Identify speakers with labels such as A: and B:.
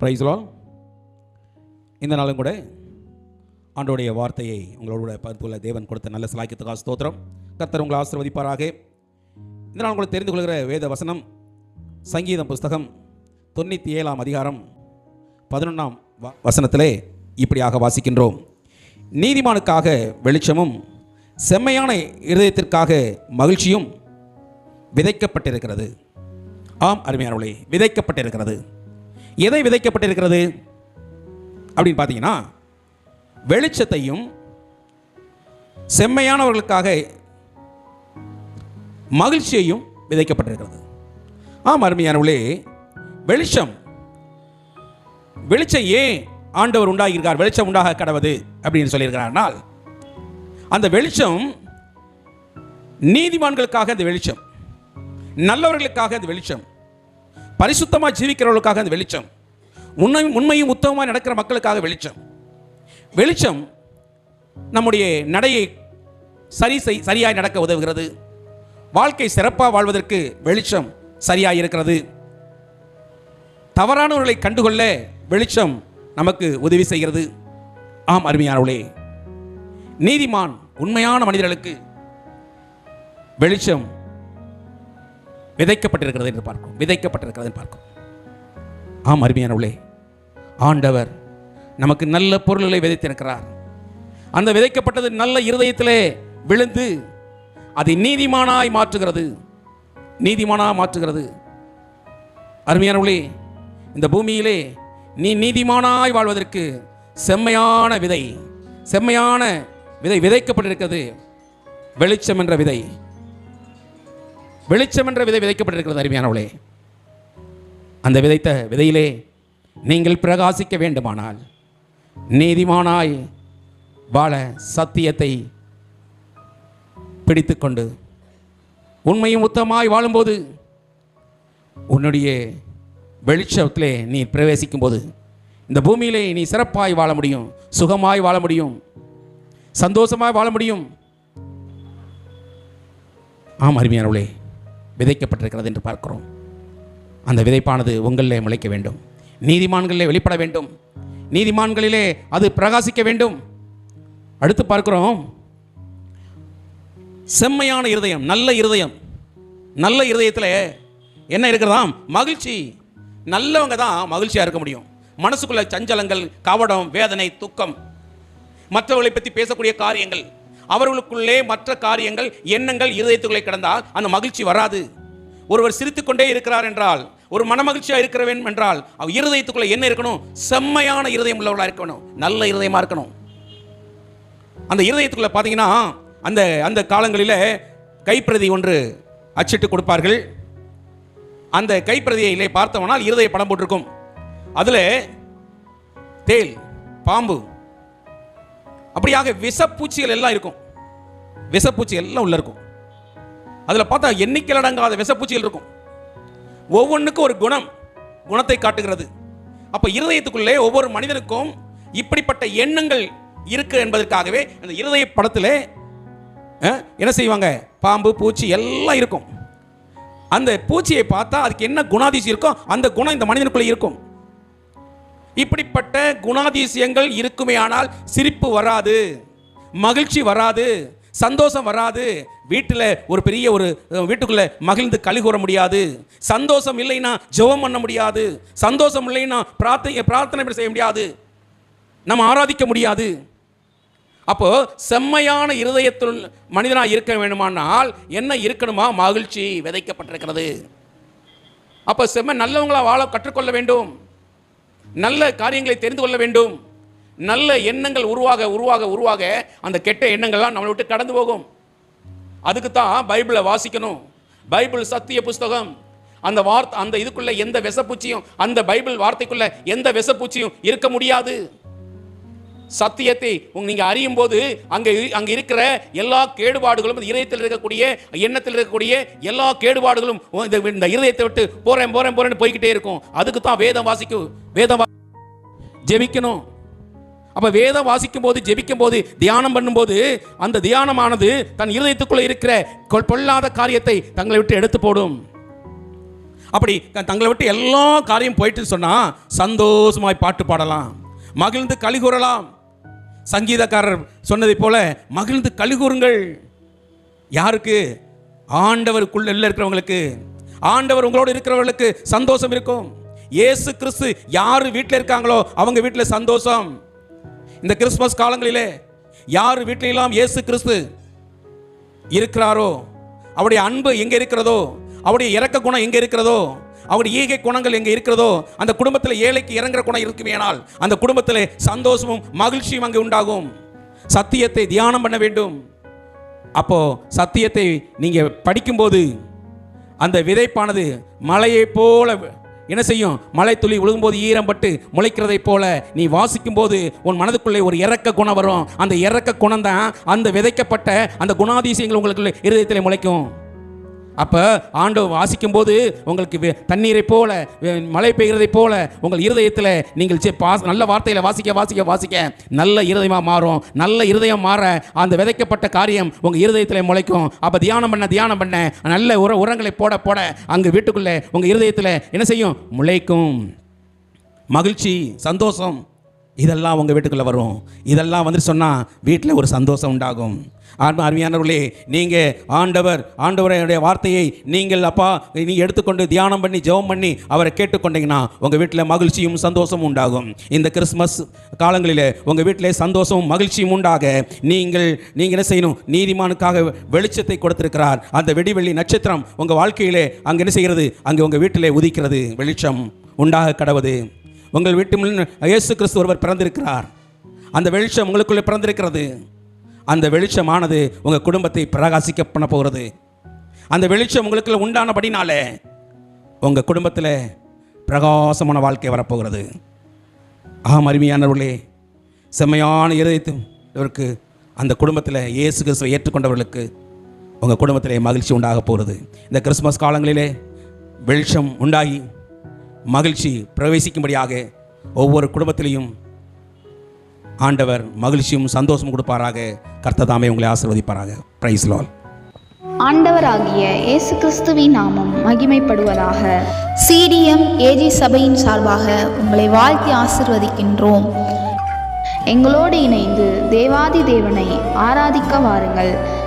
A: பிரைஸ்லோ இந்த நாளும் கூட ஆண்டோடைய வார்த்தையை உங்களோட பகுத்துள்ள தேவன் கொடுத்த நல்ல சலாக்கியத்துக்காக ஸ்தோத்திரம். கர்த்தர் உங்களை ஆசிர்வதிப்பாராக. இந்த நாள் உங்களுக்கு தெரிந்து கொள்கிற வேத வசனம் சங்கீதம் புஸ்தகம் தொண்ணூற்றி ஏழாம் அதிகாரம் பதினொன்றாம் வசனத்திலே இப்படியாக வாசிக்கின்றோம். நீதிமானுக்காக வெளிச்சமும் செம்மையான இருதயத்திற்காக மகிழ்ச்சியும் விதைக்கப்பட்டிருக்கிறது. ஆம் அருமையானவளே விதைக்கப்பட்டிருக்கிறது. எதை விதைக்கப்பட்டிருக்கிறது? அப்படின்னு பார்த்தீங்கன்னா வெளிச்சத்தையும் செம்மையானவர்களுக்காக மகிழ்ச்சியையும் விதைக்கப்பட்டிருக்கிறது. ஆம் அருமையானவளே வெளிச்சம். வெளிச்சம் ஏன் ஆண்டவர் உண்டாகியிருக்கார்? வெளிச்சம் உண்டாக கடவுது அப்படின்னு சொல்லியிருக்கிறார்னால் அந்த வெளிச்சம் நீதிமான்களுக்காக அந்த வெளிச்சம் நல்லவர்களுக்காக அந்த வெளிச்சம் பரிசுத்தமாக ஜீவிக்கிறவர்களுக்காக அந்த வெளிச்சம். உண்மை உண்மையும் உத்தமமாக நடக்கிற மக்களுக்காக வெளிச்சம். வெளிச்சம் நம்முடைய நடையை சரி செய் சரியாய் நடக்க உதவுகிறது. வாழ்க்கை சிறப்பாக வாழ்வதற்கு வெளிச்சம் சரியாக இருக்கிறது. தவறானவர்களை கண்டுகொள்ள வெளிச்சம் நமக்கு உதவி செய்கிறது. ஆம் அருமையானவளே நீதிமான் உண்மையான மனிதர்களுக்கு வெளிச்சம் விதைக்கப்பட்டிருக்கிறது என்று பார்க்கும் விதைக்கப்பட்டிருக்கிறது என்று பார்க்கும் ஆம் அருமையானவளே ஆண்டவர் நமக்கு நல்ல பொருள்களை விதைத்திருக்கிறார். அந்த விதைக்கப்பட்டது நல்ல இருதயத்திலே விழுந்து அதை நீதிமானாய் மாற்றுகிறது. நீதிமானாய் மாற்றுகிறது. அருமையானவளே இந்த பூமியிலே நீ நீதிமானாய் வாழ்வதற்கு செம்மையான விதை செம்மையான விதை விதைக்கப்பட்டிருக்கிறது. வெளிச்சம் என்ற விதை வெளிச்சம் என்ற விதை விதைக்கப்பட்டிருக்கிறது அருமையானவளே அந்த விதைத்த விதையிலே நீங்கள் பிரகாசிக்க வேண்டுமானால் நீதிமானாய் வாழ சத்தியத்தை பிடித்துக்கொண்டு உண்மையும் உத்தமாய் வாழும்போது உன்னுடைய வெளிச்சத்திலே நீ பிரவேசிக்கும் போது இந்த பூமியிலே நீ சிறப்பாய் வாழ முடியும் சுகமாய் வாழ முடியும் சந்தோஷமாய் வாழ முடியும். ஆம் அருமையானவளே விதைக்கப்பட்டிருக்கிறது என்று பார்க்கிறோம். அந்த விதைப்பானது உங்களிலே முளைக்க வேண்டும். நீதிமான்களிலே வெளிப்பட வேண்டும். நீதிமான்களிலே அது பிரகாசிக்க வேண்டும். அடுத்து பார்க்கிறோம். செம்மையான இருதயம் நல்ல இருதயம். நல்ல இருதயத்தில் என்ன இருக்கிறதாம்? மகிழ்ச்சி. நல்லவங்க தான் மகிழ்ச்சியாக இருக்க முடியும். மனசுக்குள்ள சஞ்சலங்கள் கவடம் வேதனை துக்கம் மற்றவர்களை பற்றி பேசக்கூடிய காரியங்கள். அவர்களுக்குள்ளே மற்ற காரியங்கள் எண்ணங்கள் இருதயத்துக்குள்ளே கிடந்தால் அந்த மகிழ்ச்சி வராது. ஒருவர் சிரித்துக்கொண்டே இருக்கிறார் என்றால் ஒரு மனமகிழ்ச்சியாக இருக்கிற வேண்டும் என்றால் அவர் இருதயத்துக்குள்ளே என்ன இருக்கணும்? செம்மையான இருதயம் உள்ளவர்களாக இருக்கணும் நல்ல இருதயமாக இருக்கணும். அந்த இருதயத்துக்குள்ள பார்த்தீங்கன்னா அந்த அந்த காலங்களில் கைப்பிரதி ஒன்று அச்சிட்டு கொடுப்பார்கள். அந்த கைப்பிரதியிலே பார்த்தவனால் இருதய படம் போட்டிருக்கும். அதில் தேல் பாம்பு அப்படியாக விஷப்பூச்சிகள் எல்லாம் இருக்கும். விஷப்பூச்சிகள் எல்லாம் உள்ள இருக்கும். அதில் பார்த்தா எண்ணிக்கையில் அடங்காத விஷப்பூச்சிகள் இருக்கும். ஒவ்வொன்றுக்கும் ஒரு குணம் குணத்தை காட்டுகிறது. அப்போ இருதயத்துக்குள்ளே ஒவ்வொரு மனிதனுக்கும் இப்படிப்பட்ட எண்ணங்கள் இருக்கு என்பதற்காகவே அந்த இருதய படத்தில் என்ன செய்வாங்க? பாம்பு பூச்சி எல்லாம் இருக்கும். அந்த பூச்சியை பார்த்தா அதுக்கு என்ன குணாதிசயம் இருக்கோ அந்த குணம் இந்த மனிதனுக்குள்ளே இருக்கும். இப்படிப்பட்ட குணாதிசயங்கள் இருக்குமே ஆனால் சிரிப்பு வராது மகிழ்ச்சி வராது சந்தோஷம் வராது. வீட்டில் ஒரு பெரிய ஒரு வீட்டுக்குள்ளே மகிழ்ந்து கழி கூற முடியாது. சந்தோஷம் இல்லைன்னா ஜெபம் பண்ண முடியாது. சந்தோஷம் இல்லைன்னா பிரார்த்தனை பிரார்த்தனை செய்ய முடியாது. நம்ம ஆராதிக்க முடியாது. அப்போ செம்மையான இருதயத்துள் மனிதனாக இருக்க வேண்டுமானால் என்ன இருக்கணுமா? மகிழ்ச்சி விதைக்கப்பட்டிருக்கிறது. அப்போ செம்ம நல்லவங்களா வாழ கற்றுக்கொள்ள வேண்டும். நல்ல காரியங்களை தெரிந்து கொள்ள வேண்டும். நல்ல எண்ணங்கள் உருவாக உருவாக உருவாக அந்த கெட்ட எண்ணங்கள்லாம் நம்மளை விட்டு கடந்து போகும். அதுக்கு தான் பைபிளை வாசிக்கணும். பைபிள் சத்திய புஸ்தகம். அந்த வார்த்தை அந்த இதுக்குள்ள எந்த விஷப்பூச்சியும் அந்த பைபிள் வார்த்தைக்குள்ள எந்த விஷப்பூச்சியும் இருக்க முடியாது. சத்தியத்தை நீங்கள் அறியும் போது அங்கே அங்கே இருக்கிற எல்லா கேடுபாடுகளும் இதயத்தில் இருக்கக்கூடிய எண்ணத்தில் இருக்கக்கூடிய எல்லா கேடுபாடுகளும் இந்த இதயத்தை விட்டு போறேன் போகிறேன் போறேன்னு போய்கிட்டே இருக்கும். அதுக்கு தான் வேதம் வாசிக்கும் வேதம் ஜெபிக்கணும். அப்போ வேதம் வாசிக்கும் போது ஜெபிக்கும் போது தியானம் பண்ணும்போது அந்த தியானமானது தன் இருதயத்துக்குள்ளே இருக்கிற பொல்லாத காரியத்தை தங்களை விட்டு எடுத்து போடும். அப்படி தங்களை விட்டு எல்லா காரியம் போயிட்டு சொன்னால் சந்தோஷமாய் பாட்டு பாடலாம். மகிழ்ந்து கழி கூறலாம். சங்கீதக்காரர் சொன்னதைப் போல மகிழ்ந்து கழிகுறுங்கள். யாருக்கு? ஆண்டவருக்குள்ள இருக்கிறவங்களுக்கு. ஆண்டவர் உங்களோடு இருக்கிறவர்களுக்கு சந்தோஷம் இருக்கும். ஏசு கிறிஸ்து யார் வீட்டில் இருக்காங்களோ அவங்க வீட்டில் சந்தோஷம். இந்த கிறிஸ்மஸ் காலங்களிலே யார் வீட்டிலெல்லாம் இயேசு கிறிஸ்து இருக்கிறாரோ அவருடைய அன்பு எங்கே இருக்கிறதோ அவருடைய இறக்க குணம் எங்கே இருக்கிறதோ அவருடைய ஈகை குணங்கள் எங்கே இருக்கிறதோ அந்த குடும்பத்தில் ஏழைக்கு இறங்குற குணம் இருக்குமேனால் அந்த குடும்பத்தில் சந்தோஷமும் மகிழ்ச்சியும் அங்கே உண்டாகும். சத்தியத்தை தியானம் பண்ண வேண்டும். அப்போ சத்தியத்தை நீங்கள் படிக்கும்போது அந்த விதைப்பானது மலையைப் போல என்ன செய்யும்? மலை துளி விழுகும்போது ஈரம்பட்டு முளைக்கிறதை முளைக்கிறதைப் போல நீ வாசிக்கும் போது உன் மனதுக்குள்ளே ஒரு இறக்க குணம் வரும். அந்த இறக்க குணம் தான் அந்த விதைக்கப்பட்ட அந்த குணாதிசயங்கள் உங்களுக்கு இருதயத்தில் முளைக்கும். அப்போ ஆண்டு வாசிக்கும் போது உங்களுக்கு தண்ணீரை போல மழை பெய்கிறதை போல உங்கள் இருதயத்தில் நீங்கள் பாஸ் நல்ல வார்த்தையில் வாசிக்க வாசிக்க வாசிக்க. நல்ல இருதயமாக மாறும். நல்ல இருதயம் மாற அந்த விதைக்கப்பட்ட காரியம் உங்கள் இருதயத்தில் முளைக்கும். அப்போ தியானம் பண்ண தியானம் பண்ண நல்ல உர உரங்களை போட போட அங்கே வீட்டுக்குள்ளே உங்கள் இருதயத்தில் என்ன செய்யும்? முளைக்கும். மகிழ்ச்சி சந்தோஷம். இதெல்லாம் உங்கள் வீட்டுக்குள்ளே வரும். இதெல்லாம் வந்து சொன்னால் வீட்டில் ஒரு சந்தோஷம் உண்டாகும். ஆன்மா அருமையானவர்களே நீங்கள் ஆண்டவர் ஆண்டவருடைய வார்த்தையை நீங்கள் அப்பா நீ எடுத்துக்கொண்டு தியானம் பண்ணி ஜெபம் பண்ணி அவரை கேட்டுக்கொண்டீங்கன்னா உங்கள் வீட்டில் மகிழ்ச்சியும் சந்தோஷமும் உண்டாகும். இந்த கிறிஸ்மஸ் காலங்களில் உங்கள் வீட்டில் சந்தோஷமும் மகிழ்ச்சியும் உண்டாக நீங்கள் நீங்கள் என்ன செய்யணும்? நீதிமானுக்காக வெளிச்சத்தை கொடுத்திருக்கிறார். அந்த வெடிவெள்ளி நட்சத்திரம் உங்கள் வாழ்க்கையிலே அங்கே என்ன செய்கிறது? அங்கே உங்கள் வீட்டிலே உதிக்கிறது. வெளிச்சம் உண்டாக கடவுது. உங்கள் வீட்டு முன் இயேசு கிறிஸ்து ஒருவர் பிறந்திருக்கிறார். அந்த வெளிச்சம் உங்களுக்குள்ளே பிறந்திருக்கிறது. அந்த வெளிச்சமானது உங்கள் குடும்பத்தை பிரகாசிக்க பண்ண போகிறது. அந்த வெளிச்சம் உங்களுக்குள்ள உண்டானபடினாலே உங்கள் குடும்பத்தில் பிரகாசமான வாழ்க்கை வரப்போகிறது. ஆம் அருமையானவர்களே செம்மையான இருதயத்தும் இவருக்கு அந்த குடும்பத்தில் இயேசு கிறிஸ்துவை ஏற்றுக்கொண்டவர்களுக்கு உங்கள் குடும்பத்திலே மகிழ்ச்சி உண்டாக போகிறது. இந்த கிறிஸ்மஸ் காலங்களிலே வெளிச்சம் உண்டாகி மகிழ்ச்சி பிரவேசிக்கும்படியாக ஒவ்வொரு குடும்பத்திலையும் ஆண்டவர் மகிழ்ச்சியும் சந்தோஷமும் கொடுப்பாராக. கர்த்ததாமே உங்களை ஆசிர்வதிப்பாராக. பிரைஸ் லால்
B: ஆண்டவராகிய இயேசு கிறிஸ்துவின் நாமம் மகிமைப்படுவதாக.
C: சிடிஎம் ஏஜி சபையின் சார்பாக உங்களை வாழ்த்தி ஆசிர்வதிக்கின்றோம்.
B: எங்களோடு இணைந்து தேவாதி தேவனை ஆராதிக்க வாருங்கள்.